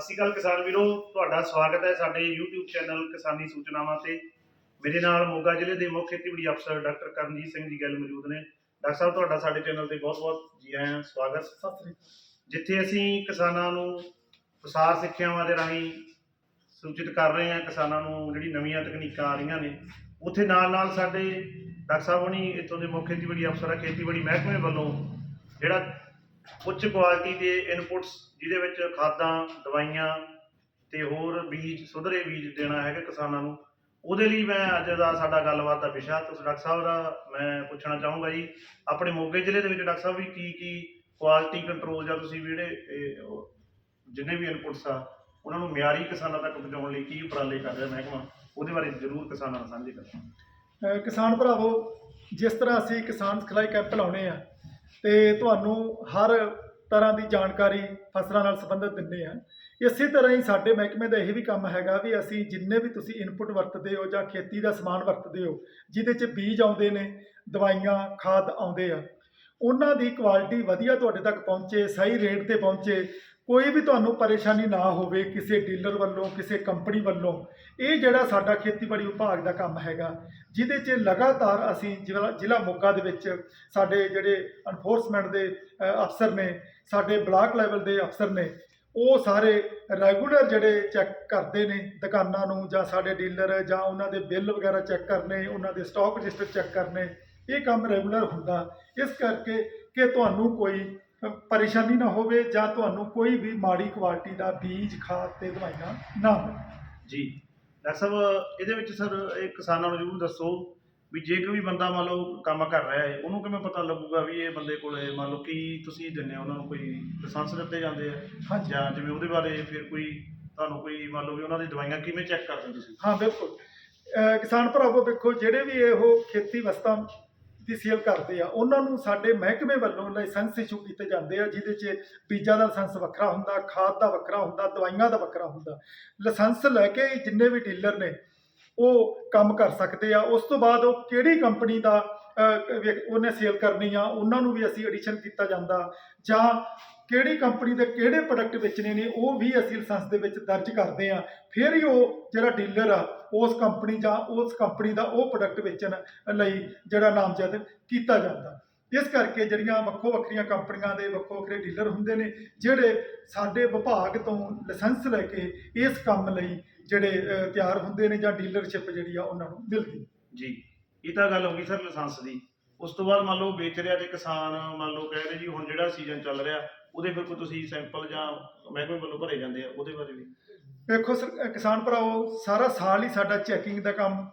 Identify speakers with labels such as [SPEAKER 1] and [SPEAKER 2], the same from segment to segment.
[SPEAKER 1] ਸਤਿ ਸ਼੍ਰੀ ਅਕਾਲ ਕਿਸਾਨ ਵੀਰੋ ਤੁਹਾਡਾ ਸਵਾਗਤ ਹੈ ਸਾਡੇ YouTube ਚੈਨਲ ਕਿਸਾਨੀ ਸੂਚਨਾਵਾਂ ਤੇ। ਮੇਰੇ ਨਾਲ ਮੋਗਾ ਜ਼ਿਲ੍ਹੇ ਦੇ ਮੁੱਖ ਖੇਤੀਬਾੜੀ ਅਫਸਰ ਡਾਕਟਰ ਕਰਨਜੀਤ ਸਿੰਘ ਜੀ ਗੱਲ ਮੌਜੂਦ ਨੇ। ਡਾਕਟਰ ਸਾਹਿਬ ਤੁਹਾਡਾ ਸਾਡੇ ਚੈਨਲ ਤੇ ਬਹੁਤ-ਬਹੁਤ ਜੀ ਆਇਆਂ ਸਵਾਗਤ।
[SPEAKER 2] ਸਤਿ ਸ੍ਰੀ
[SPEAKER 1] ਜਿੱਥੇ ਅਸੀਂ ਕਿਸਾਨਾਂ ਨੂੰ ਪ੍ਰਸਾਰ ਸਿੱਖਿਆਵਾਂ ਦੇ ਰਾਹੀਂ ਸੂਚਿਤ ਕਰ ਰਹੇ ਹਾਂ ਕਿਸਾਨਾਂ ਨੂੰ ਜਿਹੜੀ ਨਵੀਆਂ ਤਕਨੀਕਾਂ ਆ ਰਹੀਆਂ ਨੇ ਉੱਥੇ ਨਾਲ-ਨਾਲ ਸਾਡੇ ਡਾਕਟਰ ਸਾਹਿਬ ਹੁਣੀ ਇੱਥੋਂ ਦੇ ਮੁੱਖ ਖੇਤੀਬਾੜੀ ਅਫਸਰ ਆ ਖੇਤੀਬਾੜੀ ਮਹਿਕਮੇ ਵੱਲੋਂ ਜਿਹੜਾ ਉੱਚ ਕੁਆਲਿਟੀ ਦੇ ਇਨਪੁਟਸ ਜਿਹਦੇ ਵਿੱਚ ਖਾਦਾਂ, ਦਵਾਈਆਂ ਤੇ ਹੋਰ ਬੀਜ, ਸੁਧਰੇ ਬੀਜ ਦੇਣਾ ਹੈਗਾ ਕਿਸਾਨਾਂ ਨੂੰ। ਉਹਦੇ ਲਈ ਮੈਂ ਅੱਜ ਦਾ ਸਾਡਾ ਗੱਲਬਾਤ ਦਾ ਵਿਸ਼ਾ, ਤੁਸੀਂ ਡਾਕਟਰ ਸਾਹਿਬ ਦਾ ਮੈਂ ਪੁੱਛਣਾ ਚਾਹੂੰਗਾ ਜੀ, ਆਪਣੇ ਮੋਗੇ ਜ਼ਿਲ੍ਹੇ ਦੇ ਵਿੱਚ ਡਾਕਟਰ ਸਾਹਿਬ ਵੀ ਕੀ ਕੀ ਕੁਆਲਿਟੀ ਕੰਟਰੋਲ ਜਾਂ ਤੁਸੀਂ ਜਿਹੜੇ ਜਿੰਨੇ ਵੀ ਇਨਪੁਟਸ ਆ, ਉਹਨਾਂ ਨੂੰ ਮਿਆਰੀ ਕਿਸਾਨਾਂ ਤੱਕ ਪਹੁੰਚਾਉਣ ਲਈ ਕੀ ਉਪਰਾਲੇ ਕਰ ਰਿਹਾ ਮਹਿਕਮਾ, ਉਹਦੇ ਬਾਰੇ ਜ਼ਰੂਰ ਕਿਸਾਨਾਂ ਨਾਲ ਸਾਂਝੇ ਕਰੋ
[SPEAKER 2] ਅਕਾਲ ਕਿਸਾਨ ਭਰਾਵੋ, ਜਿਸ ਤਰ੍ਹਾਂ ਅਸੀਂ ਕਿਸਾਨ ਸਿਖਲਾਈ ਕੈਂਪ ਲਾਉਣੇ ਆ ਤੇ ਤੁਹਾਨੂੰ ਹਰ ਤਰ੍ਹਾਂ ਦੀ ਜਾਣਕਾਰੀ ਫਸਲਾਂ ਨਾਲ ਸੰਬੰਧਿਤ ਦਿੰਦੇ ਆ ਇਸੇ ਤਰ੍ਹਾਂ ਹੀ ਸਾਡੇ ਮਹਿਕਮੇ ਦਾ ਇਹ ਵੀ ਕੰਮ ਹੈਗਾ ਵੀ ਅਸੀਂ ਜਿੰਨੇ ਵੀ ਤੁਸੀਂ ਇਨਪੁਟ ਵਰਤਦੇ ਹੋ ਜਾਂ ਖੇਤੀ ਦਾ ਸਮਾਨ ਵਰਤਦੇ ਹੋ, ਜਿਹਦੇ 'ਚ ਬੀਜ ਆਉਂਦੇ ਨੇ, ਦਵਾਈਆਂ, ਖਾਦ ਆਉਂਦੇ ਆ ਉਹਨਾਂ ਦੀ ਕੁਆਲਿਟੀ ਵਧੀਆ ਤੁਹਾਡੇ ਤੱਕ ਪਹੁੰਚੇ, ਸਹੀ ਰੇਟ ਤੇ ਪਹੁੰਚੇ, ਕੋਈ ਵੀ ਤੁਹਾਨੂੰ ਪਰੇਸ਼ਾਨੀ ਨਾ ਹੋਵੇ ਕਿਸੇ ਡੀਲਰ ਵੱਲੋਂ, ਕਿਸੇ ਕੰਪਨੀ ਵੱਲੋਂ, ਇਹ ਜਿਹੜਾ ਸਾਡਾ ਖੇਤੀਬਾੜੀ ਵਿਭਾਗ ਦਾ ਕੰਮ ਹੈਗਾ, ਜਿਹਦੇ 'ਚ ਲਗਾਤਾਰ ਅਸੀਂ ਜ਼ਿਲ੍ਹਾ ਜ਼ਿਲ੍ਹਾ ਮੋਗਾ ਦੇ ਵਿੱਚ ਸਾਡੇ ਜਿਹੜੇ ਐਨਫੋਰਸਮੈਂਟ ਦੇ ਅਫਸਰ ਨੇ, ਸਾਡੇ ਬਲਾਕ ਲੈਵਲ ਦੇ ਅਫਸਰ ਨੇ, ਉਹ ਸਾਰੇ ਰੈਗੂਲਰ ਜਿਹੜੇ ਚੈੱਕ ਕਰਦੇ ਨੇ ਦੁਕਾਨਾਂ ਨੂੰ ਜਾਂ ਸਾਡੇ ਡੀਲਰ ਜਾਂ ਉਹਨਾਂ ਦੇ ਬਿੱਲ ਵਗੈਰਾ ਚੈੱਕ ਕਰਨੇ, ਉਹਨਾਂ ਦੇ ਸਟਾਕ ਰਜਿਸਟਰ ਚੈੱਕ ਕਰਨੇ ਇਹ ਕੰਮ ਰੈਗੂਲਰ ਹੁੰਦਾ। ਇਸ ਕਰਕੇ ਕਿ ਤੁਹਾਨੂੰ ਕੋਈ ਪਰੇਸ਼ਾਨੀ ਨਾ ਹੋਵੇ ਜਾਂ ਤੁਹਾਨੂੰ ਕੋਈ ਵੀ ਮਾੜੀ ਕੁਆਲਿਟੀ ਦਾ ਬੀਜ ਖਾਦ ਤੇ ਦਵਾਈਆਂ ਨਾ ਮਿਲੇ
[SPEAKER 1] ਜੀ। ਡਾਕਟਰ ਸਾਹਿਬ ਇਹਦੇ ਵਿੱਚ ਸਰ ਇਹ ਕਿਸਾਨਾਂ ਨੂੰ ਜ਼ਰੂਰ ਦੱਸੋ ਵੀ ਜੇ ਕੋਈ ਬੰਦਾ ਮੰਨ ਲਓ ਕੰਮ ਕਰ ਰਿਹਾ ਹੈ ਉਹਨੂੰ ਕਿਵੇਂ ਪਤਾ ਲੱਗੂਗਾ ਵੀ ਇਹ ਬੰਦੇ ਕੋਲੇ ਮੰਨ ਲਓ ਕੀ ਤੁਸੀਂ ਦਿੰਦੇ ਹੋ ਉਹਨਾਂ ਨੂੰ ਕੋਈ ਲਾਇਸੈਂਸ ਦਿੱਤੇ ਜਾਂਦੇ ਆ?
[SPEAKER 2] ਹਾਂਜੀ।
[SPEAKER 1] ਜਾਂ ਜਿਵੇਂ ਉਹਦੇ ਬਾਰੇ ਫਿਰ ਕੋਈ ਤੁਹਾਨੂੰ ਕੋਈ ਮੰਨ ਲਓ ਵੀ ਉਹਨਾਂ ਦੀ ਦਵਾਈਆਂ ਕਿਵੇਂ ਚੈੱਕ ਕਰਦੇ ਤੁਸੀਂ?
[SPEAKER 2] ਹਾਂ ਬਿਲਕੁਲ। ਕਿਸਾਨ ਭਰਾਵੋ ਵੇਖੋ ਜਿਹੜੇ ਵੀ ਇਹੋ ਖੇਤੀ ਵਸਤਾਂ ਦੀ ਸੇਲ ਕਰਦੇ ਆ ਉਹਨਾਂ ਨੂੰ ਸਾਡੇ ਮਹਿਕਮੇ ਵੱਲੋਂ ਲਾਇਸੈਂਸ ਇਸ਼ੂ ਕੀਤੇ ਜਾਂਦੇ ਆ ਜਿਹਦੇ 'ਚ ਬੀਜਾਂ ਦਾ ਲਾਇਸੈਂਸ ਵੱਖਰਾ ਹੁੰਦਾ ਖਾਦ ਦਾ ਵੱਖਰਾ ਹੁੰਦਾ ਦਵਾਈਆਂ ਦਾ ਵੱਖਰਾ ਹੁੰਦਾ। ਲਾਇਸੈਂਸ ਲੈ ਕੇ ਜਿੰਨੇ ਵੀ ਡੀਲਰ ਨੇ ਉਹ ਕੰਮ ਕਰ ਸਕਦੇ ਆ। ਉਸ ਤੋਂ ਬਾਅਦ ਉਹ ਕਿਹੜੀ ਕੰਪਨੀ ਦਾ ਅਹ, ਉਹਨੇ ਸੇਲ ਕਰਨੀ ਆ ਉਹਨਾਂ ਨੂੰ ਵੀ ਅਸੀਂ ਐਡੀਸ਼ਨ ਕੀਤਾ ਜਾਂਦਾ। ਜਾਂ ਕਿਹੜੀ ਕੰਪਨੀ ਦੇ ਕਿਹੜੇ ਪ੍ਰੋਡਕਟ ਵੇਚਣੇ ਨੇ, ਉਹ ਵੀ ਅਸੀਂ ਲਾਇਸੈਂਸ ਦੇ ਵਿੱਚ ਦਰਜ ਕਰਦੇ ਆ ਫਿਰ ਹੀ ਉਹ ਜਿਹੜਾ ਡੀਲਰ ਆ, ਉਸ ਕੰਪਨੀ ਜਾਂ ਉਸ ਕੰਪਨੀ ਦਾ ਉਹ ਪ੍ਰੋਡਕਟ ਵੇਚਣ ਲਈ ਜਿਹੜਾ ਨਾਮਜ਼ਦ ਕੀਤਾ ਜਾਂਦਾ। ਇਸ ਕਰਕੇ ਜਿਹੜੀਆਂ ਵੱਖੋ ਵੱਖਰੀਆਂ ਕੰਪਨੀਆਂ ਦੇ ਵੱਖੋ ਵੱਖਰੇ ਡੀਲਰ ਹੁੰਦੇ ਨੇ, ਜਿਹੜੇ ਸਾਡੇ ਵਿਭਾਗ ਤੋਂ ਲਾਇਸੈਂਸ ਲੈ ਕੇ ਇਸ ਕੰਮ ਲਈ ਜਿਹੜੇ ਤਿਆਰ ਹੁੰਦੇ ਨੇ ਜਾਂ ਡੀਲਰਸ਼ਿਪ ਜਿਹੜੀ ਆ, ਉਹਨਾਂ ਨੂੰ ਮਿਲਦੀ
[SPEAKER 1] ਜੀ, ਇਹ ਤਾਂ ਗੱਲ ਹੋ ਗਈ ਸਰ ਲਾਇਸੈਂਸ ਦੀ। ਉਸ ਤੋਂ ਬਾਅਦ ਮੰਨ ਲਓ ਵੇਚ ਰਿਹਾ ਤੇ ਕਿਸਾਨ, ਮੰਨ ਲਓ ਕਹਿ ਰਹੇ ਜੀ ਹੁਣ ਜਿਹੜਾ ਸੀਜ਼ਨ ਚੱਲ ਰਿਹਾ ਉਹਦੇ ਫਿਰ ਕੋਈ ਤੁਸੀਂ ਸੈਂਪਲ ਜਾਂ ਮਹਿਕਮੇ ਵੱਲੋਂ ਭਰੇ ਜਾਂਦੇ ਆ, ਉਹਦੇ ਬਾਰੇ ਵੀ।
[SPEAKER 2] ਵੇਖੋ ਸਰ- ਕਿਸਾਨ ਭਰਾਓ, ਸਾਰਾ ਸਾਲ ਹੀ ਸਾਡਾ ਚੈਕਿੰਗ ਦਾ ਕੰਮ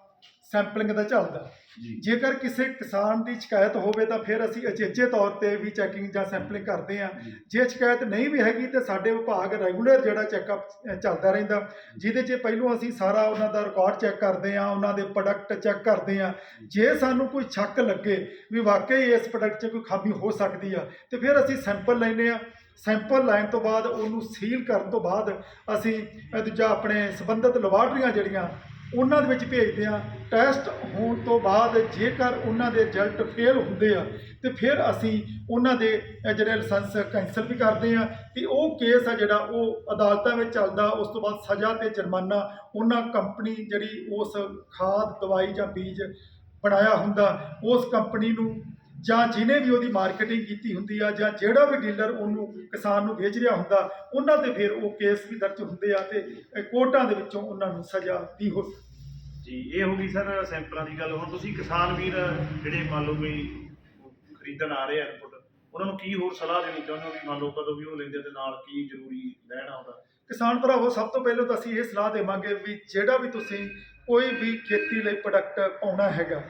[SPEAKER 2] ਸੈਂਪਲਿੰਗ ਦਾ ਚੱਲਦਾ।
[SPEAKER 1] ਜੀ।
[SPEAKER 2] ਜੇਕਰ ਕਿਸੇ ਕਿਸਾਨ ਦੀ ਸ਼ਿਕਾਇਤ ਹੋਵੇ ਤਾਂ ਫਿਰ ਅਸੀਂ ਅਚੇਚੇ ਤੌਰ ਤੇ ਵੀ ਚੈਕਿੰਗ ਜਾਂ ਸੈਂਪਲਿੰਗ ਕਰਦੇ ਹਾਂ। ਜੇ। ਸ਼ਿਕਾਇਤ ਨਹੀਂ ਵੀ ਹੈਗੀ ਤੇ ਸਾਡੇ ਵਿਭਾਗ ਰੈਗੂਲਰ ਜਿਹੜਾ ਚੈੱਕਅਪ ਚੱਲਦਾ ਰਹਿੰਦਾ। ਜਿਹਦੇ 'ਚ ਪਹਿਲੋਂ ਅਸੀਂ ਸਾਰਾ ਉਹਨਾਂ ਦਾ ਰਿਕਾਰਡ ਚੈੱਕ ਕਰਦੇ ਹਾਂ ਉਹਨਾਂ ਦੇ ਪ੍ਰੋਡਕਟ ਚੈੱਕ ਕਰਦੇ ਹਾਂ। ਜੇ। ਸਾਨੂੰ ਕੋਈ ਸ਼ੱਕ ਲੱਗੇ ਵੀ ਵਾਕਈ ਇਸ ਪ੍ਰੋਡਕਟ 'ਚ ਕੋਈ ਖਾਮੀ ਹੋ ਸਕਦੀ ਆ ਤੇ ਫਿਰ ਅਸੀਂ ਸੈਂਪਲ ਲੈਂਦੇ ਆ ਸੈਂਪਲ ਲੈਣ ਤੋਂ ਬਾਅਦ ਉਹਨੂੰ ਸੀਲ ਕਰਨ ਤੋਂ ਬਾਅਦ ਅਸੀਂ ਦੂਜਾ ਆਪਣੇ ਸੰਬੰਧਿਤ ਲੈਬਾਰਟਰੀਆਂ ਜਿਹੜੀਆਂ ਉਹਨਾਂ ਦੇ ਵਿੱਚ ਭੇਜਦੇ ਆ ਟੈਸਟ ਹੋਣ ਤੋਂ ਬਾਅਦ ਜੇਕਰ ਉਹਨਾਂ ਦੇ ਰਿਜ਼ਲਟ ਫੇਲ ਹੁੰਦੇ ਆ, ਤੇ ਫਿਰ ਅਸੀਂ ਉਹਨਾਂ ਦੇ ਜਿਹੜੇ ਲਾਇਸੈਂਸ ਕੈਂਸਲ ਵੀ ਕਰਦੇ ਆ ਤੇ ਉਹ ਕੇਸ ਆ ਜਿਹੜਾ ਉਹ ਅਦਾਲਤਾਂ ਵਿੱਚ ਚੱਲਦਾ, ਉਸ ਤੋਂ ਬਾਅਦ ਸਜ਼ਾ ਤੇ ਜੁਰਮਾਨਾ ਉਹਨਾਂ ਕੰਪਨੀ ਜਿਹੜੀ ਉਸ ਖਾਦ, ਦਵਾਈ ਜਾਂ ਬੀਜ ਬਣਾਇਆ ਹੁੰਦਾ, ਉਸ ਕੰਪਨੀ ਨੂੰ ਜਾਂ ਜਿਹਨੇ ਵੀ ਉਹਦੀ ਮਾਰਕੀਟਿੰਗ ਕੀਤੀ ਹੁੰਦੀ ਆ ਜਾਂ ਜਿਹੜਾ ਵੀ ਡੀਲਰ ਉਹਨੂੰ ਕਿਸਾਨ ਨੂੰ ਵੇਚ ਰਿਹਾ ਹੁੰਦਾ ਉਹਨਾਂ ਤੇ ਫਿਰ ਉਹ ਕੇਸ ਵੀ ਦਰਜ ਹੁੰਦੇ ਆ ਤੇ ਕੋਰਟਾਂ ਦੇ ਵਿੱਚੋਂ ਉਹਨਾਂ ਨੂੰ ਸਜ਼ਾ ਦੀ ਹੋ
[SPEAKER 1] ਜੀ ਇਹ ਹੋ ਗਈ ਸਰ ਸੈਂਪਲਾਂ ਦੀ ਗੱਲ। ਹੁਣ ਤੁਸੀਂ ਕਿਸਾਨ ਵੀਰ ਜਿਹੜੇ ਮੰਨ ਲਓ ਵੀ ਖਰੀਦਣ ਆ ਰਹੇ ਆ ਇਨਪੁਟ ਉਹਨਾਂ ਨੂੰ ਕੀ ਹੋਰ ਸਲਾਹ ਦੇਣੀ ਚਾਹੁੰਦੇ ਹੋ ਵੀ ਮੰਨ ਲਓ ਕਦੋਂ ਵੀ ਉਹ ਲੈਂਦੇ ਤੇ ਨਾਲ ਕੀ ਜ਼ਰੂਰੀ ਲੈਣਾ ਹੁੰਦਾ?
[SPEAKER 2] ਕਿਸਾਨ ਭਰਾਵੋ ਸਭ ਤੋਂ ਪਹਿਲਾਂ ਤਾਂ ਅਸੀਂ ਇਹ ਸਲਾਹ ਦੇਵਾਂਗੇ ਵੀ ਜਿਹੜਾ ਵੀ ਤੁਸੀਂ ਕੋਈ ਵੀ ਖੇਤੀ ਲਈ ਪ੍ਰੋਡਕਟ ਪਾਉਣਾ ਹੈਗਾ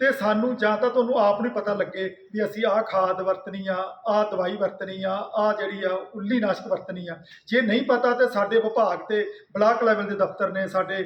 [SPEAKER 2] ਤੇ ਸਾਨੂੰ ਜਾਂ ਤਾਂ ਤੁਹਾਨੂੰ ਆਪ ਨੂੰ ਪਤਾ ਲੱਗੇ ਵੀ ਅਸੀਂ ਆਹ ਖਾਦ ਵਰਤਣੀ ਆ, ਆਹ ਦਵਾਈ ਵਰਤਣੀ ਆ, ਆਹ ਜਿਹੜੀ ਆ ਉੱਲੀ ਨਾਸ਼ਕ ਵਰਤਣੀ ਆ। ਜੇ ਨਹੀਂ ਪਤਾ ਤੇ ਸਾਡੇ ਵਿਭਾਗ ਤੇ ਬਲਾਕ ਲੈਵਲ ਦੇ ਦਫ਼ਤਰ ਨੇ, ਸਾਡੇ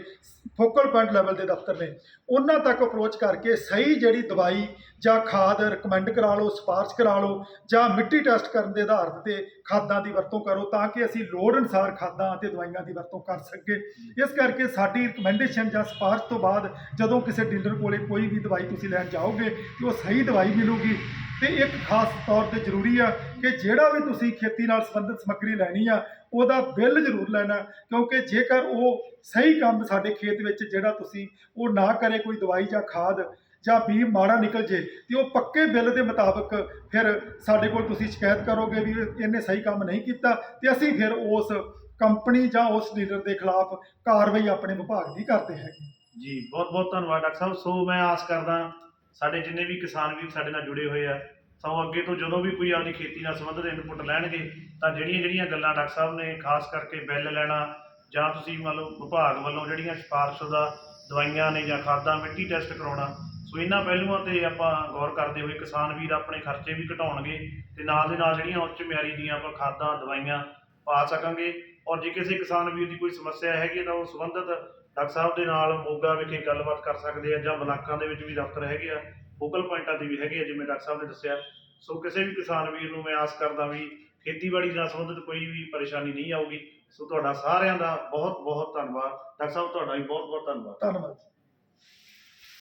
[SPEAKER 2] ਫੋਕਲ ਪੁਆਇੰਟ ਲੈਵਲ ਦੇ ਦਫ਼ਤਰ ਨੇ, ਉਹਨਾਂ ਤੱਕ ਅਪਰੋਚ ਕਰਕੇ ਸਹੀ ਜਿਹੜੀ ਦਵਾਈ ਜਾਂ ਖਾਦ ਰეკਮੈਂਡ ਕਰਾ ਲਓ, ਸਿਫਾਰਿਸ਼ ਕਰਾ ਲਓ, ਜਾਂ ਮਿੱਟੀ ਟੈਸਟ ਕਰਨ ਦੇ ਆਧਾਰ ਤੇ ਖਾਦਾਂ ਦੀ ਵਰਤੋਂ ਕਰੋ ਤਾਂ ਕਿ ਅਸੀਂ ਲੋੜ ਅਨਸਾਰ ਖਾਦਾਂ ਅਤੇ ਦਵਾਈਆਂ ਦੀ ਵਰਤੋਂ ਕਰ ਸਕੀਏ। ਇਸ ਕਰਕੇ ਸਾਡੀ ਰეკਮੈਂਡੇਸ਼ਨ ਜਾਂ ਸਿਫਾਰਿਸ਼ ਤੋਂ ਬਾਅਦ ਜਦੋਂ ਕਿਸੇ ਡੀਲਰ ਕੋਲੇ ਕੋਈ ਵੀ ਦਵਾਈ ਤੁਸੀਂ ਲੈਣ ਜਾਓਗੇ ਕਿ ਉਹ ਸਹੀ ਦਵਾਈ ਮਿਲੂਗੀ। ਤੇ ਇੱਕ ਖਾਸ ਤੌਰ ਤੇ ਜ਼ਰੂਰੀ ਆ ਕਿ ਜਿਹੜਾ ਵੀ ਤੁਸੀਂ ਖੇਤੀ ਨਾਲ ਸੰਬੰਧਿਤ ਸਮੱਗਰੀ ਲੈਣੀ ਆ, ਉਹਦਾ ਬਿੱਲ ਜ਼ਰੂਰ ਲੈਣਾ, ਕਿਉਂਕਿ ਜੇਕਰ ਉਹ ਸਹੀ ਕੰਮ ਸਾਡੇ ਖੇਤ ਵਿੱਚ ਜਿਹੜਾ ਤੁਸੀਂ ਉਹ ਨਾ ਕਰੇ ਕੋਈ ਦਵਾਈ ਜਾਂ ਖਾਦ ਜਾਂ ਬੀ ਮਾੜਾ ਨਿਕਲ ਜੇ, ਤੇ ਉਹ ਪੱਕੇ ਬਿੱਲ ਦੇ ਮੁਤਾਬਕ ਫਿਰ ਸਾਡੇ ਕੋਲ ਤੁਸੀਂ ਸ਼ਿਕਾਇਤ ਕਰੋਗੇ ਵੀ ਇਹਨੇ ਸਹੀ ਕੰਮ ਨਹੀਂ ਕੀਤਾ, ਤੇ ਅਸੀਂ ਫਿਰ ਉਸ ਕੰਪਨੀ ਜਾਂ ਉਸ ਡੀਲਰ ਦੇ ਖਿਲਾਫ ਕਾਰਵਾਈ ਆਪਣੇ ਵਿਭਾਗ ਦੀ ਕਰਦੇ ਹੈਗੇ।
[SPEAKER 1] ਜੀ ਬਹੁਤ ਬਹੁਤ ਧੰਨਵਾਦ ਡਾਕਟਰ ਸਾਹਿਬ। ਸੋ ਮੈਂ ਆਸ ਕਰਦਾ ਸਾਡੇ ਜਿੰਨੇ ਵੀ ਕਿਸਾਨ ਵੀਰ ਸਾਡੇ ਨਾਲ ਜੁੜੇ ਹੋਏ ਆ, ਸੋ ਅੱਗੇ ਤੋਂ ਜਦੋਂ ਵੀ ਕੋਈ ਆਪਣੀ ਖੇਤੀ ਨਾਲ ਸੰਬੰਧਿਤ ਇਨਪੁਟ ਲੈਣਗੇ, ਤਾਂ ਜਿਹੜੀਆਂ ਜਿਹੜੀਆਂ ਗੱਲਾਂ ਡਾਕਟਰ ਸਾਹਿਬ ਨੇ, ਖਾਸ ਕਰਕੇ ਬਿੱਲ ਲੈਣਾ ਜਾਂ ਤੁਸੀਂ ਮੰਨ ਲਓ ਵਿਭਾਗ ਵੱਲੋਂ ਜਿਹੜੀਆਂ ਸਿਫਾਰਸ਼ਸ਼ੁਦਾ ਦਵਾਈਆਂ ਨੇ ਜਾਂ ਖਾਦਾਂ, ਮਿੱਟੀ ਟੈਸਟ ਕਰਾਉਣਾ, ਸੋ ਇਹਨਾਂ ਪਹਿਲੂਆਂ ਤੇ ਆਪਾਂ ਗੌਰ ਕਰਦੇ ਹੋਏ ਕਿਸਾਨ ਵੀਰ ਆਪਣੇ ਖਰਚੇ ਵੀ ਘਟਾਉਣਗੇ ਤੇ ਨਾਲ ਦੇ ਨਾਲ ਜਿਹੜੀਆਂ ਉੱਚ ਮਿਆਰੀ ਦੀਆਂ ਆਪਾਂ ਖਾਦਾਂ, ਦਵਾਈਆਂ ਪਾ ਸਕਾਂਗੇ। ਔਰ ਜੇ ਕਿਸੇ ਕਿਸਾਨ ਵੀਰ ਦੀ ਕੋਈ ਸਮੱਸਿਆ ਹੈਗੀ ਹੈ ਤਾਂ ਉਹ ਸੰਬੰਧਿਤ ਡਾਕਟਰ ਸਾਹਿਬ ਦੇ ਨਾਲ ਮੋਗਾ ਵਿਖੇ ਗੱਲਬਾਤ ਕਰ ਸਕਦੇ ਆ ਜਾਂ ਬਲਾਕਾਂ ਦੇ ਵਿੱਚ ਵੀ ਦਫ਼ਤਰ ਹੈਗੇ ਆ, ਫੋਕਲ ਪੁਆਇੰਟਾਂ ਦੇ ਵੀ ਹੈਗੇ ਆ, ਜਿਵੇਂ ਡਾਕਟਰ ਸਾਹਿਬ ਨੇ ਦੱਸਿਆ। ਸੋ ਕਿਸੇ ਵੀ ਕਿਸਾਨ ਵੀਰ ਨੂੰ ਮੈਂ ਆਸ ਕਰਦਾ ਵੀ ਖੇਤੀਬਾੜੀ ਨਾਲ ਸੰਬੰਧਿਤ ਕੋਈ ਵੀ ਪਰੇਸ਼ਾਨੀ ਨਹੀਂ ਆਊਗੀ। ਸੋ ਤੁਹਾਡਾ ਸਾਰਿਆਂ ਦਾ ਬਹੁਤ ਬਹੁਤ ਧੰਨਵਾਦ। ਡਾਕਟਰ ਸਾਹਿਬ, ਤੁਹਾਡਾ ਵੀ ਬਹੁਤ ਬਹੁਤ ਧੰਨਵਾਦ।
[SPEAKER 2] ਧੰਨਵਾਦ।